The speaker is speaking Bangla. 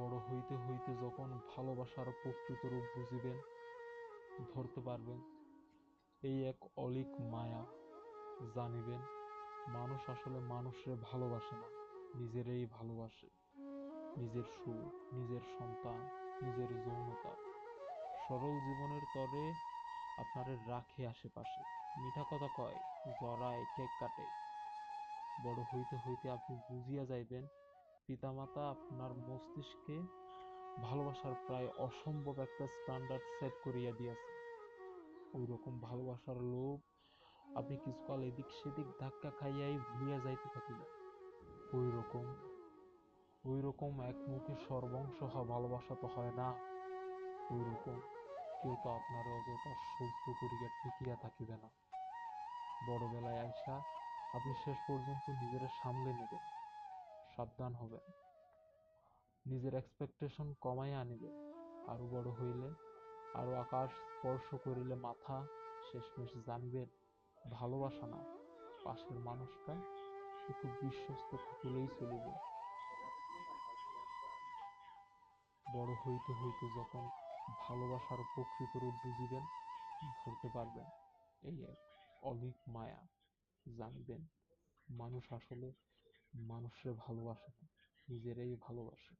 বড় হইতে হইতে যখন ভালোবাসার প্রকৃত রূপ বুঝিবেন, ধরতে পারবেন, এই এক অলীক মায়া জানিবেন, মানুষ আসলে মানুষরে ভালোবাসে না, নিজেরেই ভালোবাসে। নিজের সুখ, নিজের সন্তান, নিজের যৌনতা, সরল জীবনের তরে আপনারে রাখে আশেপাশে। মিঠা কথা কয় জড়ায় কেক কাটে। বড় হইতে হইতে আপনি বুঝিয়া যাইবেন পিতামাতা আপনার মস্তিষ্কে ভালোবাসার প্রায় অসম্ভব একটা স্ট্যান্ডার্ড সেট করিয়া দিয়াছে। ওই রকম ভালোবাসার লোভ আপনি কিছুকাল এদিক সেদিক ধাক্কা খাইয়াই ভুলিয়া যাইতে থাকিবেন। ওই রকম ওই রকম একমুখী সর্বংসহা ভালোবাসা তো হয় না। ওই রকম কেউ তো আপনার অযথা সহ্য করিয়া টিকিয়া থাকিবে না। বড়বেলায় আইসা আপনি শেষ পর্যন্ত নিজেরে সামলে নেবেন। সাবধান হবেন নিজের এক্সপেকটেশন কমাইয়া আনিবেন আরও বড় হইলে, আরও আকাশ স্পর্শ করিলে মাথা শেষমেশ জানিবেন ভালোবাসা না। পাশের মানুষটা একটু বিশ্বস্ত থাকিলেই চলিবে। বড় হইতে হইতে যখন ভালোবাসার প্রকৃত রূপ বুঝিবেন, ধরতে পারবেন। এই এক অলীক মায়া। জানবেন, মানুষ আসলে মানুষরে ভালোবাসে না নিজেরাই ভালোবাসে।